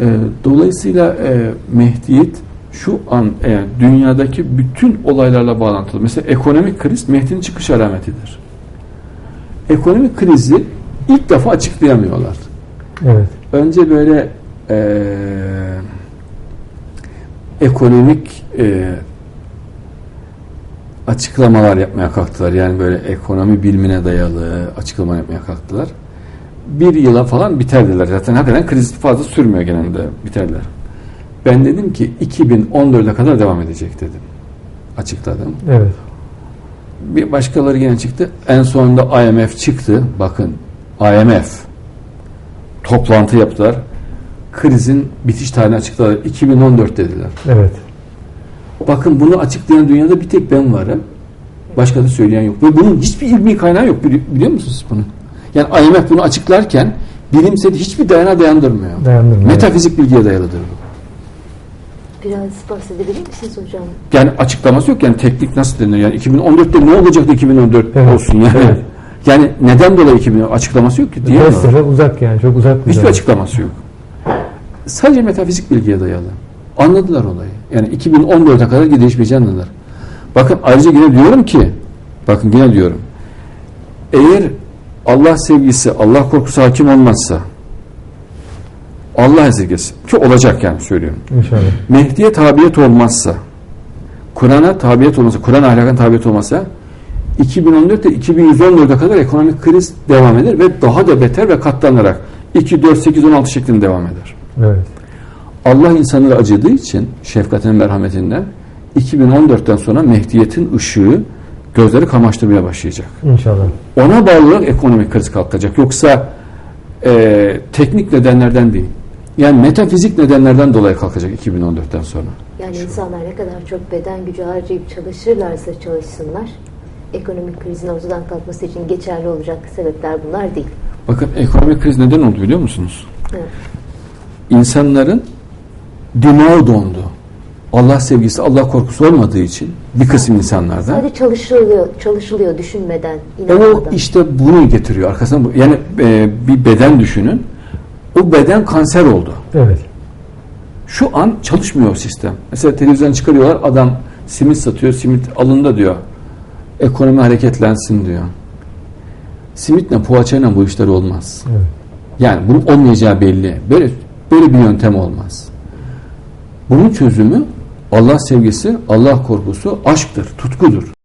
E, dolayısıyla e, Mehdiyet şu an e, dünyadaki bütün olaylarla bağlantılı. Mesela ekonomik kriz Mehdi'nin çıkış alametidir. Ekonomik krizi ilk defa açıklayamıyorlar. Evet. Önce böyle e, ekonomik e, açıklamalar yapmaya kalktılar. Yani böyle ekonomi bilimine dayalı açıklama yapmaya kalktılar. Bir yıla falan biterdiler. Zaten hakikaten kriz fazla sürmüyor genelde biterler. Ben dedim ki 2014'e kadar devam edecek dedim. Açıkladım. Evet. Bir başkaları yine çıktı. En sonunda IMF çıktı. Bakın IMF toplantı yaptılar. Krizin bitiş tarihini açıkladılar. 2014 dediler. Evet. Bakın bunu açıklayan dünyada bir tek ben varım. Başka da söyleyen yok. Ve bunun hiçbir ilmi kaynağı yok. Bili- Biliyor musunuz bunu? Yani IMF bunu açıklarken bilimsel hiçbir dayanağa dayandırmıyor. Dayandırmıyor. Metafizik bilgiye dayalıdır bu. Biraz bahsedebilir misiniz hocam? Yani açıklaması yok yani teknik nasıl denir yani 2014'te ne olacaktı 2014 Evet, olsun yani. evet. Yani neden dolayı 2014 açıklaması yok ki diye. Testere uzak yani çok uzak bir Hiçbir zaman. açıklaması yok. Sadece metafizik bilgiye dayalı. Anladılar olayı. Yani 2014'e kadar değişmeyeceğini anladılar. Bakın ayrıca yine diyorum ki bakın yine diyorum eğer Allah sevgisi, Allah korkusu hakim olmazsa Allah esirgesin ki olacak yani söylüyorum. İnşallah. Mehdi'ye tabiyet olmazsa, Kur'an'a tabiyet olmazsa, Kur'an ahlakına tabiyet olmazsa 2014'te 2114'e kadar ekonomik kriz devam eder ve daha da beter ve katlanarak 2, 4, 8, 16 şeklinde devam eder. Evet. Allah insanlara acıdığı için şefkatinin merhametinden 2014'ten sonra Mehdiyet'in ışığı gözleri kamaştırmaya başlayacak. İnşallah. Ona bağlı olarak ekonomik kriz kalkacak. Yoksa e, teknik nedenlerden değil. Yani metafizik nedenlerden dolayı kalkacak 2014'ten sonra. Yani insanlar ne kadar çok beden gücü harcayıp çalışırlarsa çalışsınlar, ekonomik krizin ortadan kalkması için geçerli olacak sebepler bunlar değil. Bakın ekonomik kriz neden oldu biliyor musunuz? Evet. İnsanların dimağı dondu. Allah sevgisi, Allah korkusu olmadığı için bir kısım insanlarda Sadece çalışılıyor, çalışılıyor düşünmeden, o inanmadan. işte bunu getiriyor. Arkasından bu- yani e, bir beden düşünün. O beden kanser oldu. Evet. Şu an çalışmıyor o sistem. Mesela televizyon çıkarıyorlar adam simit satıyor. Simit alında diyor. Ekonomi hareketlensin diyor. Simitle poğaçayla bu işler olmaz. Evet. Yani bunun olmayacağı belli. Böyle böyle bir yöntem olmaz. Bunun çözümü Allah sevgisi, Allah korkusu, aşktır, tutkudur.